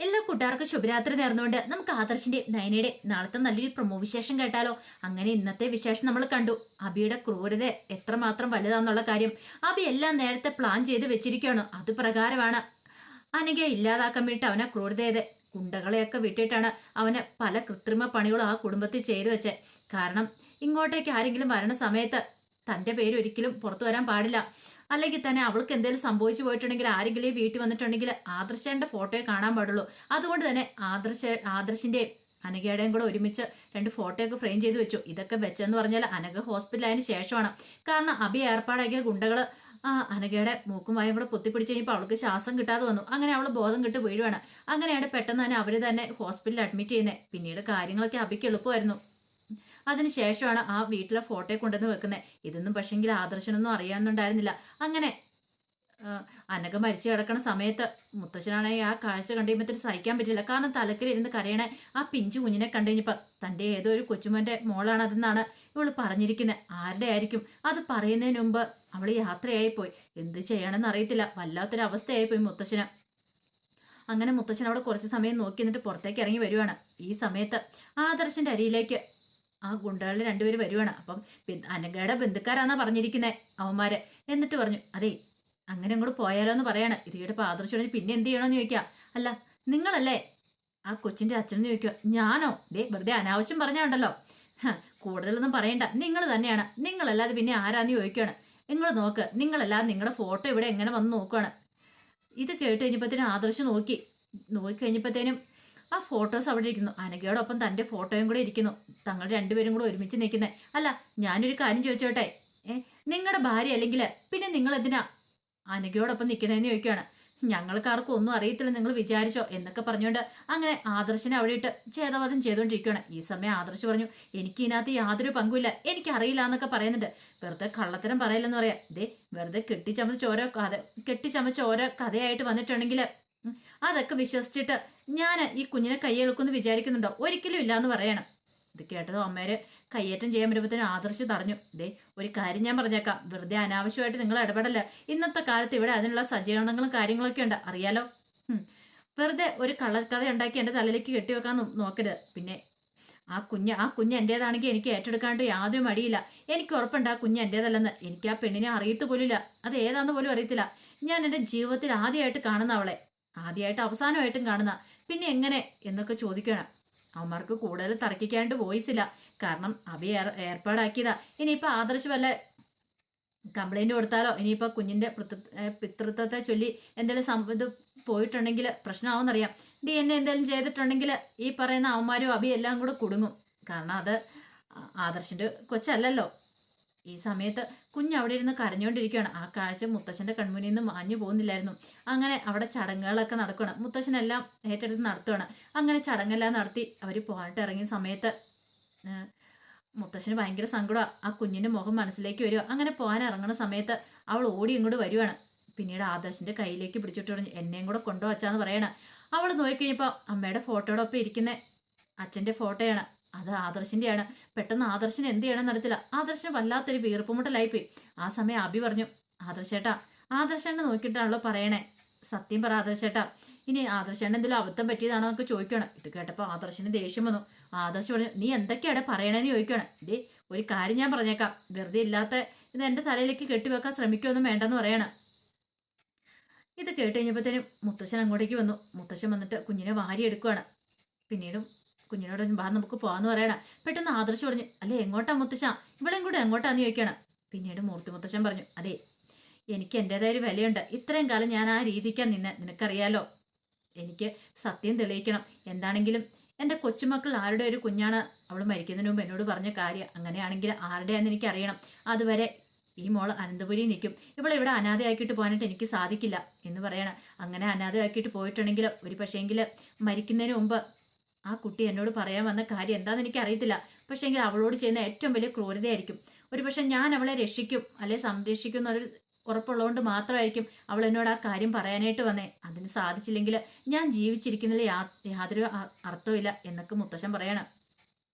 എല്ലാ കൂട്ടുകാർക്കും ശുഭരാത്രി നേർന്നുകൊണ്ട് നമുക്ക് ആദർശിന്റെ നയനയുടെ നാളത്തെ നല്ലൊരു പ്രമോ വിശേഷം കേട്ടാലോ. അങ്ങനെ ഇന്നത്തെ വിശേഷം നമ്മൾ കണ്ടു. അബിയുടെ ക്രൂരത എത്രമാത്രം വലുതാന്നുള്ള കാര്യം. അബി എല്ലാം നേരത്തെ പ്ലാൻ ചെയ്ത് വെച്ചിരിക്കുകയാണ്. അത് പ്രകാരമാണ്. അനഘയെ ഇല്ലാതാക്കാൻ വേണ്ടി അവനെ ക്രൂരത കുണ്ടകളെയൊക്കെ വിട്ടിട്ടാണ് അവന് പല കൃത്രിമ പണികളും ആ കുടുംബത്തിൽ ചെയ്തു വെച്ചത്. കാരണം ഇങ്ങോട്ടേക്ക് ആരെങ്കിലും വരണ സമയത്ത് തന്റെ പേര് ഒരിക്കലും പുറത്തു വരാൻ പാടില്ല. അല്ലെങ്കിൽ തന്നെ അവൾക്ക് എന്തെങ്കിലും സംഭവിച്ചു പോയിട്ടുണ്ടെങ്കിൽ ആരെങ്കിലും വീട്ടിൽ വന്നിട്ടുണ്ടെങ്കിൽ ആദർശന്റെ ഫോട്ടോയെ കാണാൻ പാടുള്ളൂ. അതുകൊണ്ട് തന്നെ ആദർശ ആദർശിന്റെ അനഘയുടെയും കൂടെ ഒരുമിച്ച് രണ്ട് ഫോട്ടോയൊക്കെ ഫ്രെയിം ചെയ്ത് വെച്ചു. ഇതൊക്കെ വെച്ചെന്ന് പറഞ്ഞാൽ അനഘ ഹോസ്പിറ്റലായതിനു ശേഷമാണ്. കാരണം അഭി ഏർപ്പാടാക്കിയ ഗുണ്ടകൾ അനഘയുടെ മൂക്കും വായും കൂടെ പൊത്തിപ്പിടിച്ച് കഴിഞ്ഞപ്പോൾ അവൾക്ക് ശ്വാസം കിട്ടാതെ വന്നു. അങ്ങനെ അവൾ ബോധം കിട്ട് വീഴുവാണ്. അങ്ങനെയാണ് പെട്ടെന്ന് തന്നെ അവർ തന്നെ ഹോസ്പിറ്റലിൽ അഡ്മിറ്റ് ചെയ്യുന്നത്. പിന്നീട് കാര്യങ്ങളൊക്കെ അഭിക്ക് എളുപ്പമായിരുന്നു. അതിനുശേഷമാണ് ആ വീട്ടിലെ ഫോട്ടോയെ കൊണ്ടുവന്ന് വെക്കുന്നത്. ഇതൊന്നും പക്ഷെങ്കിൽ ആദർശനൊന്നും അറിയാമെന്നുണ്ടായിരുന്നില്ല. അങ്ങനെ അനക മരിച്ചു കിടക്കണ സമയത്ത് മുത്തശ്ശനാണെങ്കിൽ ആ കാഴ്ച കണ്ടുകഴിയുമ്പോഴത്തേക്ക് സഹിക്കാൻ പറ്റില്ല. കാരണം തലക്കിലിരുന്ന് കരയണ ആ പിഞ്ചു കുഞ്ഞിനെ കണ്ടു കഴിഞ്ഞപ്പോൾ തന്റെ ഏതോ ഒരു കൊച്ചുമോന്റെ മോളാണ് അതെന്നാണ് ഇവൾ പറഞ്ഞിരിക്കുന്നത് ആരുടെ ആയിരിക്കും? അത് പറയുന്നതിന് മുമ്പ് അവൾ യാത്രയായിപ്പോയി. എന്ത് ചെയ്യണമെന്ന് അറിയത്തില്ല. വല്ലാത്തൊരു അവസ്ഥയായി പോയി മുത്തശ്ശന്. അങ്ങനെ മുത്തശ്ശൻ അവിടെ കുറച്ച് സമയം നോക്കി നിന്നിട്ട് പുറത്തേക്ക് ഇറങ്ങി വരുവാണ്. ഈ സമയത്ത് ആദർശന്റെ അരിയിലേക്ക് ആ ഗുണ്ടകളിൽ രണ്ടുപേര് വരുവാണ്. അപ്പം അനഘയുടെ ബന്ധുക്കാരാന്നാ പറഞ്ഞിരിക്കുന്നത് അവന്മാരെ. എന്നിട്ട് പറഞ്ഞു അതെ അങ്ങനെ അങ്ങോട്ട് പോയാലോ എന്ന് പറയാണ്. ഇത് പാദർശം പിന്നെ എന്ത് ചെയ്യണമെന്ന് ചോദിക്കുക അല്ല നിങ്ങളല്ലേ? ആ കൊച്ചിന്റെ അച്ഛനെന്ന് ചോദിക്കുക ഞാനോ? ദേ വെറുതെ അനാവശ്യം പറഞ്ഞാണ്ടല്ലോ. കൂടുതലൊന്നും പറയണ്ട. നിങ്ങൾ തന്നെയാണ്. നിങ്ങളല്ലാതെ പിന്നെ ആരാന്ന് ചോദിക്കുകയാണ് നിങ്ങൾ നോക്ക് നിങ്ങളല്ലാതെ നിങ്ങളുടെ ഫോട്ടോ ഇവിടെ എങ്ങനെ വന്ന് നോക്കുകയാണ് ഇത് കേട്ട് കഴിഞ്ഞപ്പോഴത്തേനും ആദർശം നോക്കി. നോക്കി കഴിഞ്ഞപ്പോഴത്തേനും ആ ഫോട്ടോസ് അവിടെ ഇരിക്കുന്നു. അനഘയോടൊപ്പം തന്റെ ഫോട്ടോയും കൂടെ ഇരിക്കുന്നു. തങ്ങൾ രണ്ടുപേരും കൂടെ ഒരുമിച്ച് നിൽക്കുന്നത് അല്ല ഞാനൊരു കാര്യം ചോദിച്ചോട്ടെ? ഏ നിങ്ങളുടെ ഭാര്യ അല്ലെങ്കിൽ പിന്നെ നിങ്ങൾ എന്തിനാ അനഘയോടൊപ്പം നിൽക്കുന്നതെന്ന് ചോദിക്കുകയാണ്. ഞങ്ങൾക്കാർക്കും ഒന്നും അറിയത്തില്ല നിങ്ങൾ വിചാരിച്ചോ എന്നൊക്കെ പറഞ്ഞുകൊണ്ട് അങ്ങനെ ആദർശനെ അവിടെ ഇട്ട് ഛേദവാദം ചെയ്തുകൊണ്ടിരിക്കുകയാണ്. ഈ സമയം ആദർശ് പറഞ്ഞു എനിക്ക് ഇതിനകത്ത് യാതൊരു പങ്കുമില്ല. എനിക്ക് അറിയില്ല എന്നൊക്കെ പറയുന്നുണ്ട്. വെറുതെ കള്ളത്തരം പറയില്ലെന്ന് പറയാം. ദേ വെറുതെ കെട്ടിച്ചമച്ച ഓരോ കഥ കെട്ടിച്ചമച്ച ഓരോ കഥയായിട്ട് വന്നിട്ടുണ്ടെങ്കിൽ അതൊക്കെ വിശ്വസിച്ചിട്ട് ഞാൻ ഈ കുഞ്ഞിനെ കൈയെടുക്കുമെന്ന് വിചാരിക്കുന്നുണ്ടോ? ഒരിക്കലും ഇല്ല എന്ന് പറയണം. ഇത് കേട്ടതോ അമ്മേര് കയ്യേറ്റം ചെയ്യാൻ വരുമ്പോഴത്തേനും ആദർശ് തടഞ്ഞു. ദേ ഒരു കാര്യം ഞാൻ പറഞ്ഞേക്കാം. വെറുതെ അനാവശ്യമായിട്ട് നിങ്ങൾ ഇടപെടല്ല? ഇന്നത്തെ കാലത്ത് ഇവിടെ അതിനുള്ള സജ്ജീകരണങ്ങളും കാര്യങ്ങളൊക്കെ ഉണ്ട്. അറിയാലോ? വെറുതെ ഒരു കള്ളക്കഥ ഉണ്ടാക്കി എന്റെ തലയിലേക്ക് കെട്ടിവെക്കാൻ നോക്കരുത്. പിന്നെ ആ കുഞ്ഞ് ആ കുഞ്ഞ് എന്റേതാണെങ്കിൽ എനിക്ക് ഏറ്റെടുക്കാണ്ട് യാതൊരു മടിയില്ല. എനിക്ക് ഉറപ്പുണ്ട് ആ കുഞ്ഞ് എന്റേതല്ലെന്ന് എനിക്ക് ആ പെണ്ണിനെ അറിയത്തു പോലില്ല അത് ഏതാന്ന് പോലും അറിയത്തില്ല. ഞാൻ എന്റെ ജീവിതത്തിൽ ആദ്യമായിട്ട് കാണുന്ന അവളെ. ആദ്യമായിട്ട് അവസാനമായിട്ടും കാണുന്ന പിന്നെ എങ്ങനെ എന്നൊക്കെ ചോദിക്കണം. അവന്മാർക്ക് കൂടുതൽ തർക്കിക്കാണ്ട് വോയിസ് ഇല്ല. കാരണം ഏർ ഏർപ്പാടാക്കിയതാ. ഇനിയിപ്പോൾ ആദർശ് വല്ല കംപ്ലൈന്റ് കൊടുത്താലോ? ഇനിയിപ്പോൾ കുഞ്ഞിന്റെ പിതൃ- പിതൃത്വത്തെ ചൊല്ലി എന്തെങ്കിലും ഇത് പോയിട്ടുണ്ടെങ്കിൽ പ്രശ്നമാവെന്നറിയാം ഡി എൻ എന്തെങ്കിലും ചെയ്തിട്ടുണ്ടെങ്കിൽ ഈ പറയുന്ന അവന്മാരും അബി എല്ലാം കൂടെ കുടുങ്ങും. കാരണം അത് ആദർശിന്റെ കൊച്ചല്ലല്ലോ. ഈ സമയത്ത് കുഞ്ഞ് അവിടെ ഇരുന്ന് കരഞ്ഞുകൊണ്ടിരിക്കുകയാണ് ആ കാഴ്ച മുത്തശ്ശന്റെ കൺമുന്നിൽ നിന്ന് മാഞ്ഞു പോകുന്നില്ലായിരുന്നു. അങ്ങനെ അവിടെ ചടങ്ങുകളൊക്കെ നടക്കുകയാണ്. മുത്തശ്ശനെല്ലാം ഏറ്റെടുത്ത് നടത്തുകയാണ്. അങ്ങനെ ചടങ്ങെല്ലാം നടത്തി അവർ പോകാനായിട്ട് ഇറങ്ങിയ സമയത്ത് മുത്തശ്ശന് ഭയങ്കര സങ്കടമാണ് ആ കുഞ്ഞിന്റെ മുഖം മനസ്സിലേക്ക് വരിക അങ്ങനെ പോകാൻ ഇറങ്ങുന്ന സമയത്ത് അവൾ ഓടി ഇങ്ങോട്ട് വരുവാണ്. പിന്നീട് ആദർശിന്റെ കയ്യിലേക്ക് പിടിച്ചിട്ട് പറഞ്ഞു എന്നെയും കൂടെ കൊണ്ടുവച്ചാന്ന് പറയണ. അവൾ നോക്കി കഴിഞ്ഞപ്പോൾ അമ്മയുടെ ഫോട്ടോയോടൊപ്പം ഇരിക്കുന്ന അച്ഛന്റെ ഫോട്ടോയാണ്. അത് ആദർശിന്റെയാണ്. പെട്ടെന്ന് ആദർശന് എന്ത് ചെയ്യണമെന്ന് അറിയത്തില്ല. ആദർശന് വല്ലാത്തൊരു വീർപ്പുമുട്ടലായിപ്പോയി. ആ സമയം അഭി പറഞ്ഞു ആദർശേട്ടാ ആദർശനെ നോക്കിയിട്ടാണല്ലോ പറയണേ. സത്യം പറ ആദർശേട്ടാ. ഇനി ആദർശേണ്ണ എന്തെങ്കിലും അബദ്ധം പറ്റിയതാണോ എന്നൊക്കെ ചോദിക്കണം ഇത് കേട്ടപ്പോൾ ആദർശന് ദേഷ്യം വന്നു. ആദർശ് പറഞ്ഞു നീ എന്തൊക്കെയാണ് പറയണേന്ന് ചോദിക്കണം ദേ ഒരു കാര്യം ഞാൻ പറഞ്ഞേക്കാം. വെറുതെ ഇല്ലാത്ത ഇത് എന്റെ തലയിലേക്ക് കെട്ടിവെക്കാൻ ശ്രമിക്കുമെന്നും വേണ്ടെന്ന് പറയണം. ഇത് കേട്ട് കഴിഞ്ഞപ്പോഴത്തേനും മുത്തശ്ശൻ അങ്ങോട്ടേക്ക് വന്നു. മുത്തശ്ശൻ വന്നിട്ട് കുഞ്ഞിനെ വാരി എടുക്കുകയാണ് പിന്നീടും കുഞ്ഞിനോട് ബാ നമുക്ക് പോവാന്ന് പറയണം. പെട്ടെന്ന് ആദർശ് പറഞ്ഞു അല്ലെ എങ്ങോട്ടാ മുത്തശ്ശ? ഇവിടെയും കൂടെ എങ്ങോട്ടാന്ന് ചോദിക്കണം? പിന്നീട് മൂർത്തി മുത്തശ്ശൻ പറഞ്ഞു അതെ എനിക്ക് എന്റെതായ ഒരു വിലയുണ്ട്. ഇത്രയും കാലം ഞാൻ ആ രീതിക്കാൻ നിന്നെ. നിനക്കറിയാലോ? എനിക്ക് സത്യം തെളിയിക്കണം. എന്താണെങ്കിലും എന്റെ കൊച്ചുമക്കൾ ആരുടെ ഒരു കുഞ്ഞാണ്? അവൾ മരിക്കുന്നതിന് മുമ്പ് എന്നോട് പറഞ്ഞ കാര്യം അങ്ങനെയാണെങ്കിൽ ആരുടെയാണെന്ന് എനിക്ക് അറിയണം അതുവരെ ഈ മോൾ അനന്തപുരി നിൽക്കും. ഇവിടെ ഇവിടെ അനാഥയാക്കിയിട്ട് പോകാനായിട്ട് എനിക്ക് സാധിക്കില്ല എന്ന് പറയണം. അങ്ങനെ അനാഥയാക്കിയിട്ട് പോയിട്ടുണ്ടെങ്കിൽ ഒരു പക്ഷേങ്കിൽ മരിക്കുന്നതിന് മുമ്പ് ആ കുട്ടി എന്നോട് പറയാൻ വന്ന കാര്യം എന്താണെന്ന് എനിക്ക് അറിയത്തില്ല പക്ഷേങ്കിൽ അവളോട് ചെയ്യുന്ന ഏറ്റവും വലിയ ക്രൂരതയായിരിക്കും. ഒരു പക്ഷെ ഞാൻ അവളെ രക്ഷിക്കും അല്ലെ സംരക്ഷിക്കും എന്നൊരു ഉറപ്പുള്ളതുകൊണ്ട് മാത്രമായിരിക്കും അവൾ എന്നോട് ആ കാര്യം പറയാനായിട്ട് വന്നേ. അതിന് സാധിച്ചില്ലെങ്കിൽ ഞാൻ ജീവിച്ചിരിക്കുന്നതിൽ യാതൊരു അർത്ഥമില്ല എന്നൊക്കെ മുത്തശ്ശൻ പറയണം.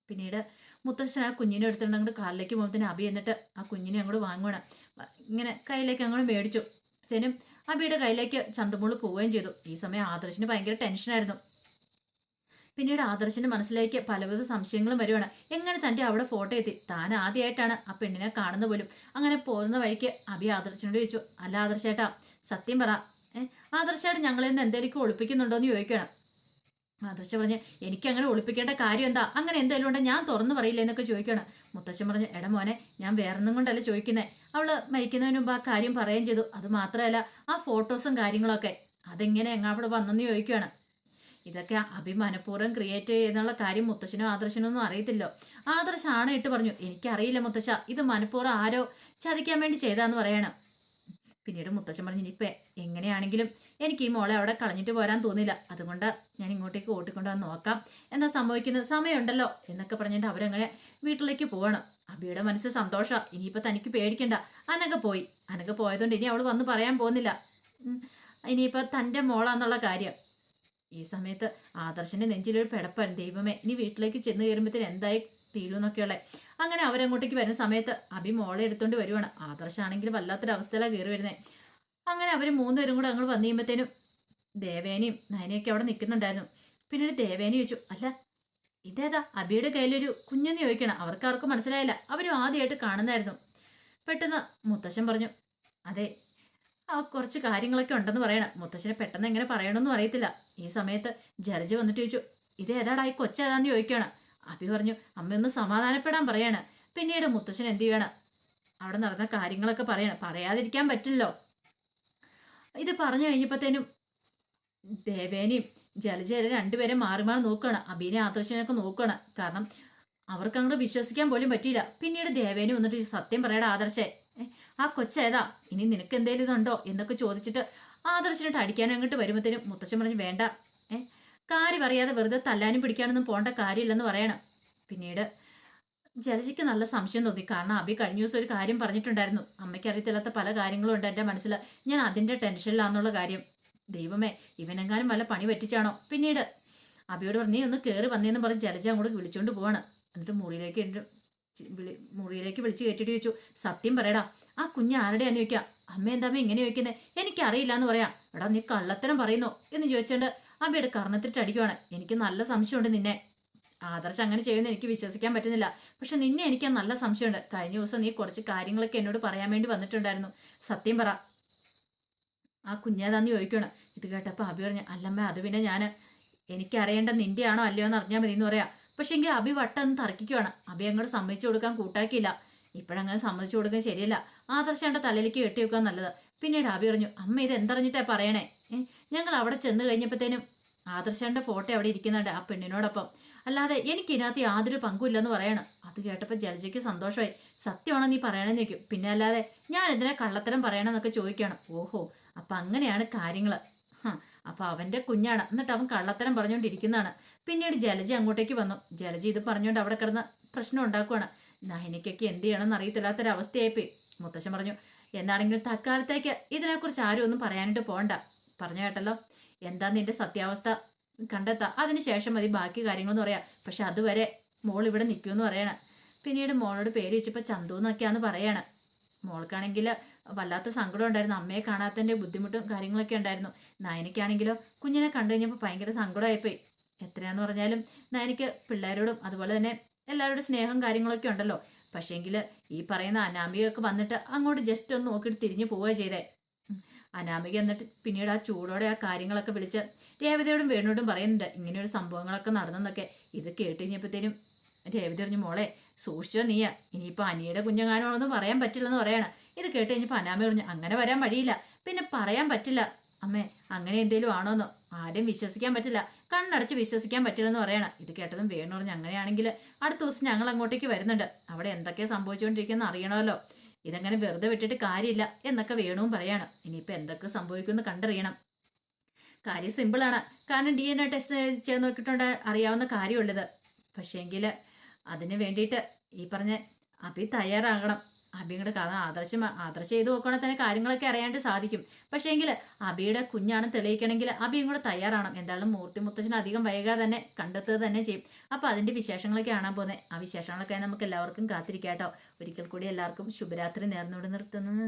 പിന്നീട് മുത്തശ്ശൻ ആ കുഞ്ഞിനെ എടുത്തിട്ട് അങ്ങോട്ട് പോകുമ്പോൾ പോകുന്നതിന് അബി എന്നിട്ട് ആ കുഞ്ഞിനെ അങ്ങോട്ട് വാങ്ങണം ഇങ്ങനെ കയ്യിലേക്ക് അങ്ങോട്ട് മേടിച്ചു. തേനും അബിയുടെ കയ്യിലേക്ക് ചന്തമോൾ പോവുകയും ചെയ്തു. ഈ സമയം ആദർശിന് ഭയങ്കര ടെൻഷനായിരുന്നു പിന്നീട് ആദർശന് മനസ്സിലേക്ക് പലവിധ സംശയങ്ങളും വരുവാണ്. എങ്ങനെ തന്റെ അവിടെ ഫോട്ടോ എത്തി? താൻ ആദ്യമായിട്ടാണ് ആ പെണ്ണിനെ കാണുന്ന പോലും. അങ്ങനെ പോകുന്ന വഴിക്ക് അഭി ആദർശനോട് ചോദിച്ചു അല്ല ആദർശേട്ടാ സത്യം പറ. ആദർശേട്ടൻ ഞങ്ങളിൽ നിന്ന് എന്തെങ്കിലും ഒളിപ്പിക്കുന്നുണ്ടോ എന്ന് ചോദിക്കണം ആദർശ പറഞ്ഞ് എനിക്ക് അങ്ങനെ ഒളിപ്പിക്കേണ്ട കാര്യം എന്താ? അങ്ങനെ എന്തെങ്കിലും ഉണ്ടോ? ഞാൻ തുറന്നു പറയില്ല? എന്നൊക്കെ ചോദിക്കണം മുത്തശ്ശൻ പറഞ്ഞു എട മോനെ ഞാൻ വേറൊന്നും കൊണ്ടല്ല ചോദിക്കുന്നേ. അവൾ മരിക്കുന്നതിന് മുമ്പ് ആ കാര്യം പറയുകയും ചെയ്തു. അത് മാത്രമല്ല ആ ഫോട്ടോസും കാര്യങ്ങളൊക്കെ. അതെങ്ങനെ എങ്ങാവിടെ വന്നെന്ന് ചോദിക്കുകയാണ്. ഇതൊക്കെ അഭിമാനപൂർവം ക്രിയേറ്റ് ചെയ്യുന്നുള്ള കാര്യം മുത്തശ്ശനോ ആദർശനോ ഒന്നും അറിയത്തില്ലോ. ആദർശ ആണ് ഇട്ട് പറഞ്ഞു എനിക്കറിയില്ല മുത്തശ്ശ ഇത് മനഃപൂർവം ആരോ ചതിക്കാൻ വേണ്ടി ചെയ്താന്ന് പറയണം. പിന്നീട് മുത്തശ്ശൻ പറഞ്ഞു ഇനിയിപ്പോൾ എങ്ങനെയാണെങ്കിലും എനിക്ക് ഈ മോളെ അവിടെ കളഞ്ഞിട്ട് പോരാൻ തോന്നില്ല. അതുകൊണ്ട് ഞാൻ ഇങ്ങോട്ടേക്ക് ഓട്ടിക്കൊണ്ടു വന്ന് നോക്കാം. എന്താ സംഭവിക്കുന്നത്? സമയമുണ്ടല്ലോ. എന്നൊക്കെ പറഞ്ഞിട്ട് അവരങ്ങനെ വീട്ടിലേക്ക് പോകണം അബിയുടെ മനസ്സ് സന്തോഷം. ഇനിയിപ്പോൾ തനിക്ക് പേടിക്കണ്ട. അനക പോയി. അനക പോയതുകൊണ്ട് ഇനി അവൾ വന്ന് പറയാൻ പോകുന്നില്ല. ഇനിയിപ്പോൾ തന്റെ മോളാന്നുള്ള കാര്യം. ഈ സമയത്ത് ആദർശന്റെ നെഞ്ചിലൊരു പിടപ്പായിരുന്നു. ദൈവമേ ഇനി വീട്ടിലേക്ക് ചെന്ന് കയറുമ്പോഴത്തേന് എന്തായി തീരുമെന്നൊക്കെയുള്ള അങ്ങനെ അവരങ്ങോട്ടേക്ക് വരുന്ന സമയത്ത് അഭി മോളെ എടുത്തോണ്ട് വരുവാണ്. ആദർശാണെങ്കിൽ വല്ലാത്തൊരവസ്ഥയിലാണ് കയറി വരുന്നത് അങ്ങനെ അവർ മൂന്നുപേരും കൂടെ അങ്ങോട്ട് വന്നു കഴിയുമ്പോഴത്തേനും ദേവേനയും നയനയൊക്കെ അവിടെ നിൽക്കുന്നുണ്ടായിരുന്നു. പിന്നീട് ദേവേന ചോദിച്ചു അല്ല ഇതേതാ? അബിയുടെ കയ്യിലൊരു കുഞ്ഞെന്ന് ചോദിക്കണം. അവർക്കാർക്കും മനസ്സിലായില്ല. അവരും ആദ്യമായിട്ട് കാണുന്നായിരുന്നു പെട്ടെന്ന് മുത്തശ്ശൻ പറഞ്ഞു അതെ ആ കുറച്ച് കാര്യങ്ങളൊക്കെ ഉണ്ടെന്ന് പറയണം. മുത്തശ്ശനെ പെട്ടെന്ന് എങ്ങനെ പറയണമെന്നും അറിയത്തില്ല. ഈ സമയത്ത് ജലജ വന്നിട്ട് ചോദിച്ചു ഇത് ഏതാടാ ഈ കൊച്ചേതാന്ന് ചോദിക്കണം അഭി പറഞ്ഞു അമ്മയൊന്ന് സമാധാനപ്പെടാൻ പറയാണ്. പിന്നീട് മുത്തശ്ശൻ എന്ത് ചെയ്യണം? അവിടെ നടന്ന കാര്യങ്ങളൊക്കെ പറയണം. പറയാതിരിക്കാൻ പറ്റില്ലല്ലോ. ഇത് പറഞ്ഞു കഴിഞ്ഞപ്പോഴത്തേനും ദേവേനയും ജലജല രണ്ടുപേരെ മാറി മാറി നോക്കുകയാണ്. അഭിനെ ആദർശനൊക്കെ നോക്കുകയാണ്. കാരണം അവർക്ക് അങ്ങോട്ട് വിശ്വസിക്കാൻ പോലും പറ്റിയില്ല. പിന്നീട് ദേവേനി വന്നിട്ട് സത്യം പറയടാ ആദർശേ. ആ കൊച്ചേതാ ഇനി നിനക്ക് എന്തെങ്കിലും ഇതുണ്ടോ? എന്നൊക്കെ ചോദിച്ചിട്ട് ആദർശനിട്ട് അടിക്കാനും അങ്ങോട്ട് വരുമ്പോഴത്തേനും മുത്തച്ഛൻ പറഞ്ഞു വേണ്ട. ഏ കാര്യം അറിയാതെ വെറുതെ തല്ലാനും പിടിക്കാനൊന്നും പോണ്ട കാര്യമില്ലെന്ന് പറയണം. പിന്നീട് ജലജിക്ക് നല്ല സംശയം തോന്നി. കാരണം അഭി കഴിഞ്ഞ ദിവസം ഒരു കാര്യം പറഞ്ഞിട്ടുണ്ടായിരുന്നു. അമ്മയ്ക്ക് അറിയത്തില്ലാത്ത പല കാര്യങ്ങളും ഉണ്ട് എന്റെ മനസ്സിൽ. ഞാൻ അതിന്റെ ടെൻഷനിലാണെന്നുള്ള കാര്യം. ദൈവമേ ഇവനെങ്ങാനും വല്ല പണി പറ്റിച്ചാണോ? പിന്നീട് അബിയോട് പറഞ്ഞു നീ ഒന്ന് കയറി വന്നേന്ന് പറഞ്ഞ് ജലജ അങ്ങോട്ട് വിളിച്ചുകൊണ്ട് പോവാണ്. എന്നിട്ട് മുറിയിലേക്ക് വിളി- മുറിയിലേക്ക് വിളിച്ച് കയറ്റിട്ട് ചോദിച്ചു സത്യം പറയടാ ആ കുഞ്ഞ് ആരുടെയാന്ന് ചോദിക്കുക അമ്മ എന്താ അമ്മ ഇങ്ങനെ ചോദിക്കുന്നത് എനിക്കറിയില്ല എന്ന് പറയാം. എടാ നീ കള്ളത്തരം പറയുന്നു? എന്ന് ചോദിച്ചുകൊണ്ട് അമ്മയുടെ കർണത്തിട്ട് അടിക്കുവാണ്. എനിക്ക് നല്ല സംശയമുണ്ട് നിന്നെ. ആദർശ് അങ്ങനെ ചെയ്യുമെന്ന് എനിക്ക് വിശ്വസിക്കാൻ പറ്റുന്നില്ല. പക്ഷെ നിന്നെ എനിക്ക് നല്ല സംശയമുണ്ട്. കഴിഞ്ഞ ദിവസം നീ കുറച്ച് കാര്യങ്ങളൊക്കെ എന്നോട് പറയാൻ വേണ്ടി വന്നിട്ടുണ്ടായിരുന്നു. സത്യം പറ. ആ കുഞ്ഞേതാന്ന് ചോദിക്കണം ഇത് കേട്ടപ്പോൾ അഭി പറഞ്ഞു അല്ലമ്മ അത് പിന്നെ ഞാൻ എനിക്കറിയേണ്ട നിന്റെയാണോ അല്ലയോ എന്ന് അറിഞ്ഞാൽ മതി എന്ന് പറയാം. പക്ഷെ എങ്കിൽ അഭി വട്ടം തർക്കിക്കുവാണ്. അബി അങ്ങോട്ട് സമ്മതിച്ചു കൊടുക്കാൻ കൂട്ടാക്കിയില്ല. ഇപ്പോഴങ്ങനെ സമ്മതിച്ചു കൊടുക്കാൻ ശരിയല്ല. ആദർശേണ്ട തലയിലേക്ക് കെട്ടി വെക്കാൻ നല്ലത്. പിന്നീട് അബി പറഞ്ഞു അമ്മ ഇത് എന്തറിഞ്ഞിട്ടാ പറയണേ? ഞങ്ങൾ അവിടെ ചെന്ന് കഴിഞ്ഞപ്പോഴത്തേനും ആദർശാന്റെ ഫോട്ടോ അവിടെ ഇരിക്കുന്നുണ്ട് ആ പെണ്ണിനോടൊപ്പം. അല്ലാതെ എനിക്ക് ഇതിനകത്ത് യാതൊരു പങ്കുമില്ലെന്ന് പറയണം. അത് കേട്ടപ്പോൾ ജലജയ്ക്ക് സന്തോഷമായി. സത്യമാണോ നീ പറയണമെന്ന് ചോദിക്കും. പിന്നെ അല്ലാതെ ഞാൻ എന്തിനാ കള്ളത്തരം പറയണമെന്നൊക്കെ ചോദിക്കുകയാണ്. ഓഹോ അപ്പം അങ്ങനെയാണ് കാര്യങ്ങൾ അപ്പം അവന്റെ കുഞ്ഞാണ്. എന്നിട്ട് അവൻ കള്ളത്തരം പറഞ്ഞുകൊണ്ടിരിക്കുന്നതാണ്. പിന്നീട് ജലജി അങ്ങോട്ടേക്ക് വന്നു. ജലജി ഇത് പറഞ്ഞുകൊണ്ട് അവിടെ കിടന്ന് പ്രശ്നം ഉണ്ടാക്കുവാണ്. നഹിനിക്കൊക്കെ എന്ത് ചെയ്യണമെന്ന് അറിയത്തില്ലാത്തൊരവസ്ഥയായിപ്പോയി. മുത്തശ്ശൻ പറഞ്ഞു എന്നാണെങ്കിലും തൽക്കാലത്തേക്ക് ഇതിനെക്കുറിച്ച് ആരും ഒന്നും പറയാനായിട്ട് പോകണ്ട. പറഞ്ഞു കേട്ടല്ലോ. എന്താ നിന്റെ സത്യാവസ്ഥ? കണ്ടെത്താം. അതിനുശേഷം മതി. ബാക്കി കാര്യങ്ങളെന്ന് പറയാം പക്ഷെ അതുവരെ മോൾ ഇവിടെ നിൽക്കുമെന്ന് പറയണം. പിന്നീട് മോളോട് പേര് വെച്ചപ്പോൾ ചന്തു എന്നൊക്കെയാന്ന് പറയണം. മോൾക്കാണെങ്കിൽ വല്ലാത്ത സങ്കടം ഉണ്ടായിരുന്നു. അമ്മയെ കാണാത്തതിന്റെ ബുദ്ധിമുട്ടും കാര്യങ്ങളൊക്കെ ഉണ്ടായിരുന്നു. നയനിക്കാണെങ്കിലോ കുഞ്ഞിനെ കണ്ടു കഴിഞ്ഞപ്പോൾ ഭയങ്കര സങ്കടമായിപ്പോയി. എത്രയാന്ന് പറഞ്ഞാലും നയനിക്ക് പിള്ളേരോടും അതുപോലെ തന്നെ എല്ലാവരോടും സ്നേഹം കാര്യങ്ങളൊക്കെ ഉണ്ടല്ലോ. പക്ഷേങ്കിൽ ഈ പറയുന്ന അനാമികയൊക്കെ വന്നിട്ട് അങ്ങോട്ട് ജസ്റ്റ് ഒന്ന് നോക്കിയിട്ട് തിരിഞ്ഞു പോവുക ചെയ്തേ. അനാമിക എന്നിട്ട് പിന്നീട് ആ ചൂടോടെ ആ കാര്യങ്ങളൊക്കെ വിളിച്ച് രേവതിയോടും വേണുവോടും പറയുന്നുണ്ട്. ഇങ്ങനെയൊരു സംഭവങ്ങളൊക്കെ നടന്നെന്നൊക്കെ. ഇത് കേട്ട് കഴിഞ്ഞപ്പോഴത്തേനും രേവതി പറഞ്ഞു മോളെ സൂക്ഷിച്ചോ നീയാ. ഇനിയിപ്പോൾ അനിയുടെ കുഞ്ഞങ്ങാനോളൊന്നും പറയാൻ പറ്റില്ലെന്ന് പറയണം. ഇത് കേട്ട് കഴിഞ്ഞപ്പോൾ അനാമ പറഞ്ഞു അങ്ങനെ വരാൻ വഴിയില്ല. പിന്നെ പറയാൻ പറ്റില്ല. അമ്മേ അങ്ങനെ എന്തേലും ആണോന്നോ? ആരും വിശ്വസിക്കാൻ പറ്റില്ല. കണ്ണടച്ച് വിശ്വസിക്കാൻ പറ്റില്ല എന്ന് പറയണം. ഇത് കേട്ടതും വേണു പറഞ്ഞു അങ്ങനെയാണെങ്കിൽ അടുത്ത ദിവസം ഞങ്ങൾ അങ്ങോട്ടേക്ക് വരുന്നുണ്ട്. അവിടെ എന്തൊക്കെയാ സംഭവിച്ചുകൊണ്ടിരിക്കുന്നത് അറിയണമല്ലോ. ഇതങ്ങനെ വെറുതെ വിട്ടിട്ട് കാര്യമില്ല എന്നൊക്കെ വേണുവും പറയാണ്. ഇനിയിപ്പോൾ എന്തൊക്കെ സംഭവിക്കുമെന്ന് കണ്ടറിയണം. കാര്യം സിമ്പിളാണ്. കാരണം ഡി എൻ എ ടെസ്റ്റ് ചെയ്ത് നോക്കിയിട്ടുണ്ട് അറിയാവുന്ന കാര്യമുള്ളത്. പക്ഷേ പക്ഷേങ്കിൽ അതിന് വേണ്ടിയിട്ട് ഈ പറഞ്ഞ അഭി തയ്യാറാകണം. അഭിയുടെ കഥ ആദർശം ആദർശം ചെയ്ത് നോക്കുകയാണെങ്കിൽ തന്നെ കാര്യങ്ങളൊക്കെ അറിയാണ്ട് സാധിക്കും. പക്ഷേ എങ്കിൽ അബിയുടെ കുഞ്ഞാണ് തെളിയിക്കണമെങ്കിൽ അബിയും കൂടെ തയ്യാറാണ് എന്തായാലും മൂർത്തി മുത്തച്ഛൻ അധികം വൈകാതെ തന്നെ കണ്ടെത്തുക തന്നെ ചെയ്യും. അപ്പോൾ അതിന്റെ വിശേഷങ്ങളൊക്കെ കാണാൻ പോകുന്നത് ആ വിശേഷങ്ങളൊക്കെ നമുക്ക് എല്ലാവർക്കും കാത്തിരിക്കാം കേട്ടോ. ഒരിക്കൽ കൂടി എല്ലാവർക്കും ശുഭരാത്രി നേർന്നുകൊണ്ട് നിർത്തുന്നു.